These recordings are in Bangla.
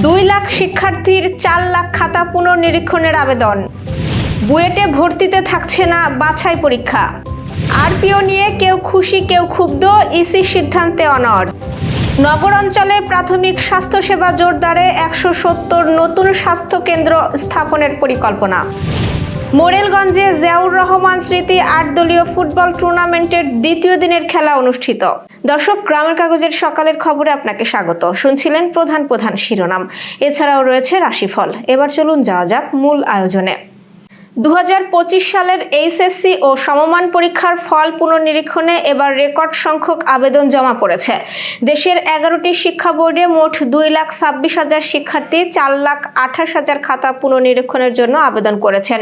দুই লাখ শিক্ষার্থীর চার লাখ খাতা পুনর্নিরীক্ষণের আবেদন। বুয়েটে ভর্তিতে থাকছে না বাছাই পরীক্ষা। আরপিও নিয়ে কেউ খুশি, কেউ ক্ষুব্ধ, ইসি সিদ্ধান্তে অনড়। নগর অঞ্চলে প্রাথমিক স্বাস্থ্যসেবা জোরদারে একশো সত্তর নতুন স্বাস্থ্যকেন্দ্র স্থাপনের পরিকল্পনা। মোরেলগঞ্জে জিয়াউর রহমান স্মৃতি আট দলীয় ফুটবল টুর্নামেন্টের দ্বিতীয় দিনের খেলা অনুষ্ঠিত। দর্শক, গ্রামের কাগজের সকালের খবরে আপনাকে স্বাগত। শুনছিলেন প্রধান প্রধান শিরোনাম। এছাড়াও রয়েছে রাশিফল। এবার চলুন যাওয়া যাক মূল আয়োজনে। দু হাজার পঁচিশ সালের এইচএসসি ও সমমান পরীক্ষার ফল পুনর্নিরীক্ষণে এবার রেকর্ড সংখ্যক আবেদন জমা পড়েছে। দেশের এগারোটি শিক্ষা বোর্ডে মোট দুই লাখ ছাব্বিশ হাজার শিক্ষার্থী, চার লাখ আঠাশ হাজার খাতা পুনর্নিরীক্ষণের জন্য আবেদন করেছেন।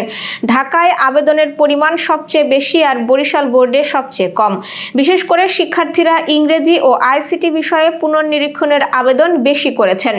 ঢাকায় আবেদনের পরিমাণ সবচেয়ে বেশি আর বরিশাল বোর্ডে সবচেয়ে কম। বিশেষ করে শিক্ষার্থীরা ইংরেজি ও আইসিটি বিষয়ে পুনর্নিরীক্ষণের আবেদন বেশি করেছেন।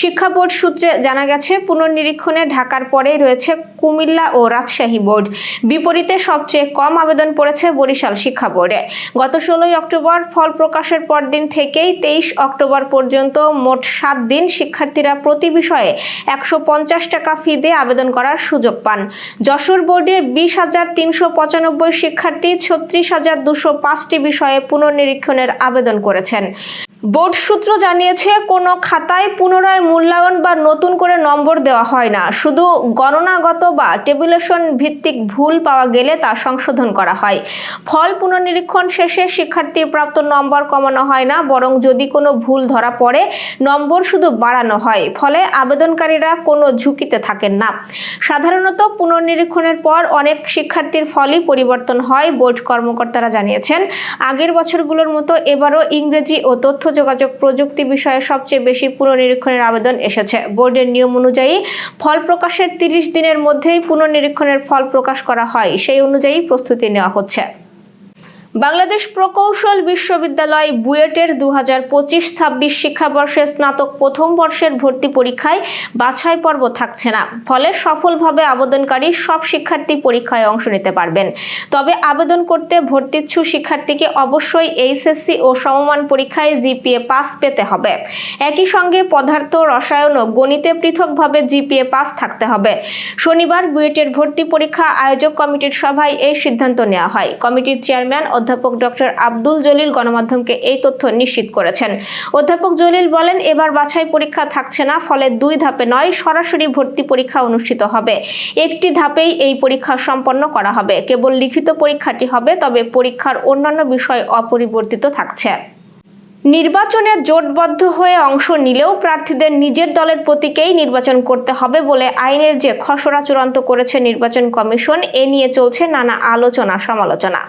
শিক্ষা বোর্ড সূত্রে জানা গেছে, পুনর্নিরীক্ষণে ঢাকার পরেই রয়েছে কুমিল্লা ও রাজশাহী বোর্ড। বিপরীতে সবচেয়ে কম আবেদন পড়েছে বরিশাল শিক্ষা বোর্ডে। গত ষোলোই অক্টোবর ফল প্রকাশের পরদিন থেকেই তেইশ অক্টোবর পর্যন্ত মোট সাত দিন শিক্ষার্থীরা প্রতি বিষয়ে একশো পঞ্চাশ টাকা ফি দিয়ে আবেদন করার সুযোগ পান। যশোর বোর্ডে বিশ হাজার তিনশো পঁচানব্বই শিক্ষার্থী ছত্রিশ হাজার দুশো পাঁচটি বিষয়ে পুনর্নিরীক্ষণের আবেদন করেছেন। বোর্ড সূত্র জানিয়েছে, কোনো খাতায় পুনরায় মূল্যায়ন বা নতুন করে নম্বর দেওয়া হয় না। শুধু গণনাগত বা টেবুলেশন ভিত্তিক ভুল পাওয়া গেলে তা সংশোধন করা হয়। ফল পুনর্নিরীক্ষণ শেষে শিক্ষার্থীর প্রাপ্ত নম্বর কমানো হয় না, বরং যদি কোনো ভুল ধরা পড়ে, নম্বর শুধু বাড়ানো হয়। ফলে আবেদনকারীরা কোনো ঝুঁকিতে থাকেন না। সাধারণত পুনর্নিরীক্ষণের পর অনেক শিক্ষার্থীর ফলই পরিবর্তন হয়, বোর্ড কর্মকর্তারা জানিয়েছেন। আগের বছরগুলোর মতো এবারও ইংরেজি ও তথ্য যোগাযোগ প্রযুক্তি বিষয়ে সবচেয়ে বেশি পুনর্নিরীক্ষণের আবেদন এসেছে। বোর্ডের নিয়ম অনুযায়ী ফল প্রকাশের তিরিশ দিনের মধ্যেই পুনর্নিরীক্ষণের ফল প্রকাশ করা হয়। সেই অনুযায়ী প্রস্তুতি নেওয়া হচ্ছে। বাংলাদেশ প্রকৌশল বিশ্ববিদ্যালয় বুয়েটের দু হাজার পঁচিশ ছাব্বিশ শিক্ষাবর্ষে স্নাতক প্রথম বর্ষের ভর্তি পরীক্ষায় বাছাই পর্ব থাকছে না। ফলে সফলভাবে আবেদনকারী সব শিক্ষার্থী পরীক্ষায় অংশ নিতে পারবেন। তবে আবেদন করতে ভর্তিচ্ছু শিক্ষার্থীকে অবশ্যই এইচএসসি ও সমমান পরীক্ষায় জিপিএ পাস পেতে হবে। একই সঙ্গে পদার্থ, রসায়ন ও গণিতে পৃথকভাবে জিপিএ পাস থাকতে হবে। শনিবার বুয়েটের ভর্তি পরীক্ষা আয়োজক কমিটির সভায় এই সিদ্ধান্ত নেওয়া হয়। কমিটির চেয়ারম্যান অধ্যাপক ডক্টর আব্দুল জলিল গণমাধ্যমকে এই তথ্য নিশ্চিত করেছেন। অধ্যাপক জলিল বলেন, এবার বাছাই পরীক্ষা থাকছে না, ফলে দুই ধাপে নয়, সরাসরি ভর্তি পরীক্ষা অনুষ্ঠিত হবে। একটি ধাপেই এই পরীক্ষা সম্পন্ন করা হবে। কেবল লিখিত পরীক্ষাটি হবে, তবে পরীক্ষার অন্যান্য বিষয় অপরিবর্তিত থাকছে। নির্বাচনে জোটবদ্ধ হয়ে অংশ নিলেও প্রার্থীদের নিজের দলের প্রতীকেই নির্বাচন করতে হবে বলে আইনের যে খসড়া চূড়ান্ত করেছে নির্বাচন কমিশন, এ নিয়ে চলছে নানা আলোচনা, সমালোচনা।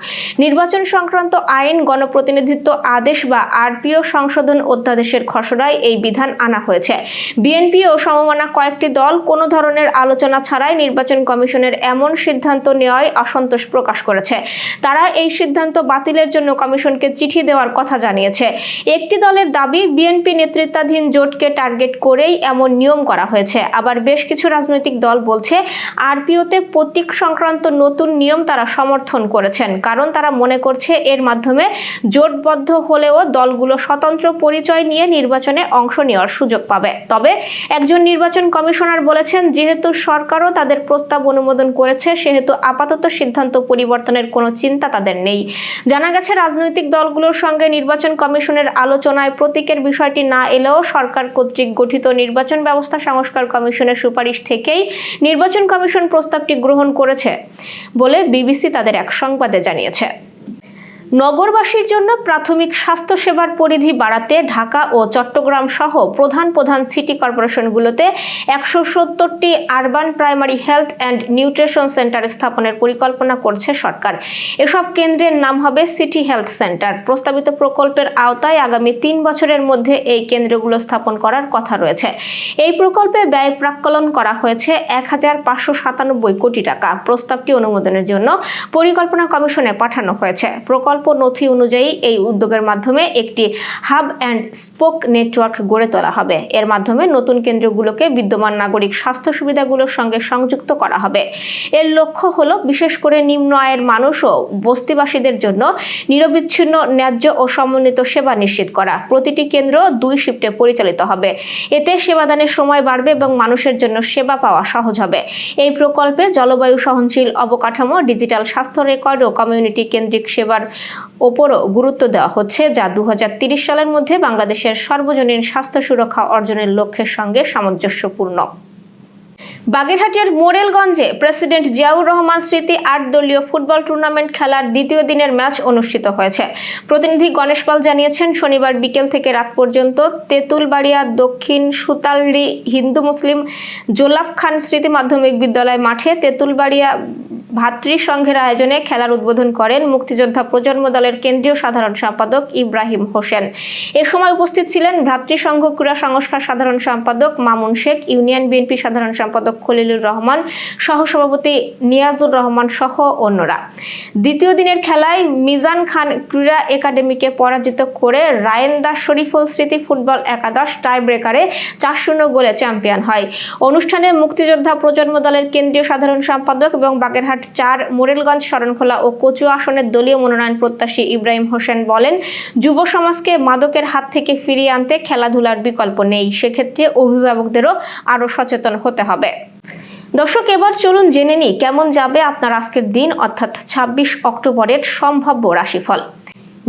নির্বাচন সংক্রান্ত আইন, গণপ্রতিনিধিত্ব আদেশ বা আরপিও সংশোধন অধ্যাদেশের খসড়ায় এই বিধান আনা হয়েছে। বিএনপি ও সমমানা কয়েকটি দল কোনো ধরনের আলোচনা ছাড়াই নির্বাচন কমিশনের এমন সিদ্ধান্ত নেওয়ায় অসন্তোষ প্রকাশ করেছে। তারা এই সিদ্ধান্ত বাতিলের জন্য কমিশনকে চিঠি দেওয়ার কথা জানিয়েছে। একটি দলের দাবি, বিএনপি নেতৃত্বাধীন জোটকে টার্গেট করেই এমন নিয়ম করা হয়েছে। আবার বেশ কিছু রাজনৈতিক দল বলছে, আরপিওতে প্রতীক সংক্রান্ত নতুন নিয়ম তারা সমর্থন করেছেন। কারণ তারা মনে করছে এর মাধ্যমে জোটবদ্ধ হলেও দলগুলো স্বতন্ত্র পরিচয় নিয়ে নির্বাচনে অংশ নেওয়ার সুযোগ পাবে। তবে একজন নির্বাচন কমিশনার বলেছেন, যেহেতু সরকারও তাদের প্রস্তাব অনুমোদন করেছে, সেহেতু আপাতত সিদ্ধান্ত পরিবর্তনের কোনো চিন্তা তাদের নেই। জানা গেছে, রাজনৈতিক দলগুলোর সঙ্গে নির্বাচন কমিশনের আলোচনায় প্রতীকের বিষয়টি না এলেও সরকার কর্তৃক গঠিত নির্বাচন ব্যবস্থা সংস্কার কমিশনের সুপারিশ থেকেই নির্বাচন কমিশন প্রস্তাবটি গ্রহণ করেছে বলে বিবিসি তাদের এক সংবাদে জানিয়েছে। নগরবাসীর জন্য প্রাথমিক স্বাস্থ্যসেবার পরিধি বাড়াতে ঢাকা ও চট্টগ্রাম সহ প্রধান প্রধান সিটি কর্পোরেশনগুলোতে একশো সত্তরটি urban primary health and nutrition centre স্থাপনের পরিকল্পনা করছে সরকার। এসব কেন্দ্রের নাম হবে সিটি হেলথ সেন্টার। প্রস্তাবিত প্রকল্পের আওতায় আগামী তিন বছরের মধ্যে এই কেন্দ্রগুলো স্থাপন করার কথা রয়েছে। এই প্রকল্পে ব্যয় প্রাক্কলন করা হয়েছে এক হাজার পাঁচশো সাতানব্বই কোটি টাকা। প্রস্তাবটি অনুমোদনের জন্য পরিকল্পনা কমিশনে পাঠানো হয়েছে। প্রকল্প প্রকল্প নথি অনুযায়ী এই উদ্যোগের মাধ্যমে একটি হাব অ্যান্ড স্পোক নেটওয়ার্ক গড়ে তোলা হবে। এর মাধ্যমে নতুন কেন্দ্রগুলোকে বিদ্যমান নাগরিক স্বাস্থ্য সুবিধাগুলোর সঙ্গে সংযুক্ত করা হবে। এর লক্ষ্য হলো বিশেষ করে নিম্ন আয়ের মানুষ ও বস্তিবাসীদের জন্য নিরবিচ্ছিন্ন, ন্যায্য ও সমন্বিত সেবা নিশ্চিত করা। প্রতিটি কেন্দ্র দুই শিফটে পরিচালিত হবে। এতে সেবাদানের সময় বাড়বে এবং মানুষের জন্য সেবা পাওয়া সহজ হবে। এই প্রকল্পে জলবায়ু সহনশীল অবকাঠামো, ডিজিটাল স্বাস্থ্য রেকর্ড ও কমিউনিটি কেন্দ্রিক সেবার ওপরও গুরুত্ব দেওয়া হচ্ছে, যা দু সালের মধ্যে বাংলাদেশের সর্বজনীন স্বাস্থ্য সুরক্ষা অর্জনের লক্ষ্যের সঙ্গে সামঞ্জস্যপূর্ণ। বাগেরহাটের মোরেলগঞ্জে প্রেসিডেন্ট জিয়াউর রহমান স্মৃতি আট দলীয় ফুটবল টুর্নামেন্ট খেলার দ্বিতীয় দিনের ম্যাচ অনুষ্ঠিত হয়েছে। প্রতিনিধি গণেশ পাল জানিয়েছেন, শনিবার বিকেল থেকে রাত পর্যন্ত তেঁতুলবাড়িয়া দক্ষিণ সুতালড়ি হিন্দু মুসলিম জোলাব খান স্মৃতি মাধ্যমিক বিদ্যালয় মাঠে তেঁতুলবাড়িয়া ভাতৃ সংঘের আয়োজনে খেলার উদ্বোধন করেন মুক্তিযোদ্ধা প্রজন্ম দলের কেন্দ্রীয় সাধারণ সম্পাদক ইব্রাহিম হোসেন। এ সময় উপস্থিত ছিলেন ভ্রাতৃসংঘ ক্রীড়া সংস্কার সাধারণ সম্পাদক মামুন শেখ, ইউনিয়ন বিএনপি সাধারণ সম্পাদক খলিলুর রহমান, সহসভাপতি নিয়াজুর রহমান সহ অন্যরা। দ্বিতীয় দিনের খেলায় মিজান খান ক্রীড়া একাডেমিকে পরাজিত করে রায়েন দাস শরীফুল স্মৃতি ফুটবল একাদশ টাই ব্রেকারে চার শূন্য গোলে চ্যাম্পিয়ন হয়। অনুষ্ঠানে মুক্তিযোদ্ধা প্রজন্ম দলের কেন্দ্রীয় সাধারণ সম্পাদক এবং বাগেরহাট চার মোরেলগঞ্জ, শরণখোলা ও কচু আসনের দলীয় মনোনয়ন প্রত্যাশী ইব্রাহিম হোসেন বলেন, যুব সমাজকে মাদকের হাত থেকে ফিরিয়ে আনতে খেলাধুলার বিকল্প নেই। সেক্ষেত্রে অভিভাবকদেরও আরও সচেতন হতে হবে। দর্শক, এবার চলুন জেনে নিই কেমন যাবে আপনার আজকের দিন, অর্থাৎ ছাব্বিশ অক্টোবরের সম্ভাব্য রাশিফল।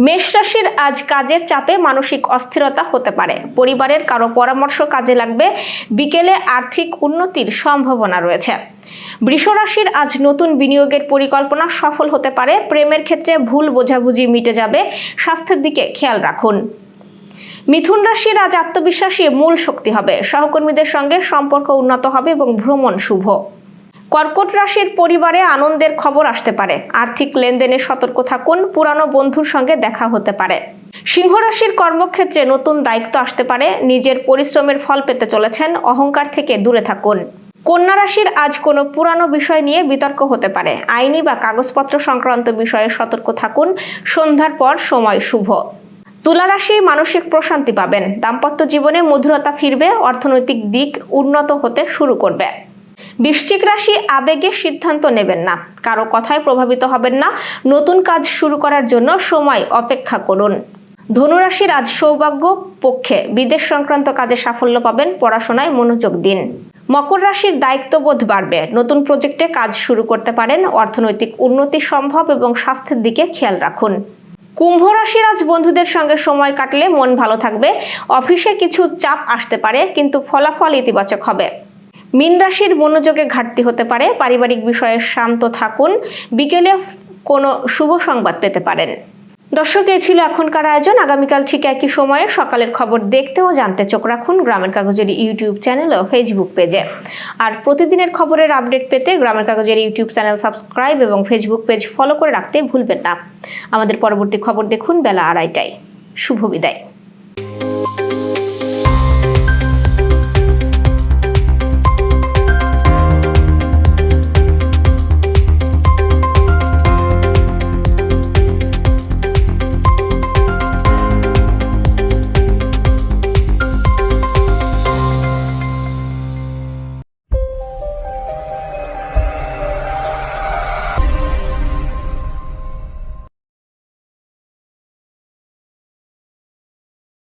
মেষ রাশির আজ কাজের চাপে মানসিক অস্থিরতা হতে পারে। পরিবারের কারও পরামর্শ কাজে লাগবে। বিকেলে আর্থিক উন্নতির সম্ভাবনা রয়েছে। বৃষ রাশির আজ নতুন বিনিয়োগের পরিকল্পনা সফল হতে পারে। প্রেমের ক্ষেত্রে ভুল বোঝাবুঝি মিটে যাবে। স্বাস্থ্যের দিকে খেয়াল রাখুন। মিথুন রাশির আজ আত্মবিশ্বাসী মূল শক্তি হবে। সহকর্মীদের সঙ্গে সম্পর্ক উন্নত হবে এবং ভ্রমণ শুভ। কর্কট রাশির পরিবারে আনন্দের খবর আসতে পারে। আর্থিক লেনদেনে সতর্ক থাকুন, পুরানো বন্ধুর সঙ্গে দেখা হতে পারে। সিংহ রাশির কর্মক্ষেত্রে নতুন দায়িত্ব আসতে পারে, নিজের পরিশ্রমের ফল পেতে চলেছেন, অহংকার থেকে দূরে থাকুন। কন্যা রাশির আজ কোনো পুরানো বিষয় নিয়ে বিতর্ক হতে পারে। আইনি বা কাগজপত্র সংক্রান্ত বিষয়ে সতর্ক থাকুন, সন্ধ্যার পর সময় শুভ। তুলা রাশি মানসিক প্রশান্তি পাবেন, দাম্পত্য জীবনে মধুরতা ফিরবে, অর্থনৈতিক দিক উন্নত হতে শুরু করবে। বৃশ্চিক রাশি আবেগে সিদ্ধান্ত নেবেন না। কারও কথায় প্রভাবিত হবেন না। নতুন কাজ শুরু করার জন্য সময় অপেক্ষা করুন। ধনুরাশির আজ সৌভাগ্য পক্ষে বিদেশ সংক্রান্ত কাজে সাফল্য পাবেন। পড়াশোনায় মনোযোগ দিন। মকর রাশির দায়িত্ববোধ বাড়বে। নতুন প্রজেক্টে কাজ শুরু করতে পারেন। অর্থনৈতিক উন্নতি সম্ভব এবং স্বাস্থ্যের দিকে খেয়াল রাখুন। কুম্ভ রাশির আজ বন্ধুদের সঙ্গে সময় কাটলে মন ভালো থাকবে। অফিসে কিছু চাপ আসতে পারে, কিন্তু ফলাফল ইতিবাচক হবে। মীন রাশির মনোযোগে ঘাটতি হতে পারে, পারিবারিক বিষয়ে শান্ত থাকুন, বিকেলে কোনো শুভ সংবাদ পেতে পারেন। দর্শক, এই ছিল এখনকার আয়োজন। আগামীকাল ঠিক একই সময়ে সকালের খবর দেখতে ও জানতে চোখ রাখুন গ্রামের কাগজের ইউটিউব চ্যানেল ও ফেসবুক পেজে। আর প্রতিদিনের খবরের আপডেট পেতে গ্রামের কাগজের ইউটিউব চ্যানেল সাবস্ক্রাইব এবং ফেসবুক পেজ ফলো করে রাখতে ভুলবেন না। আমাদের পরবর্তী খবর দেখুন বেলা আড়াইটায়। শুভ বিদায়।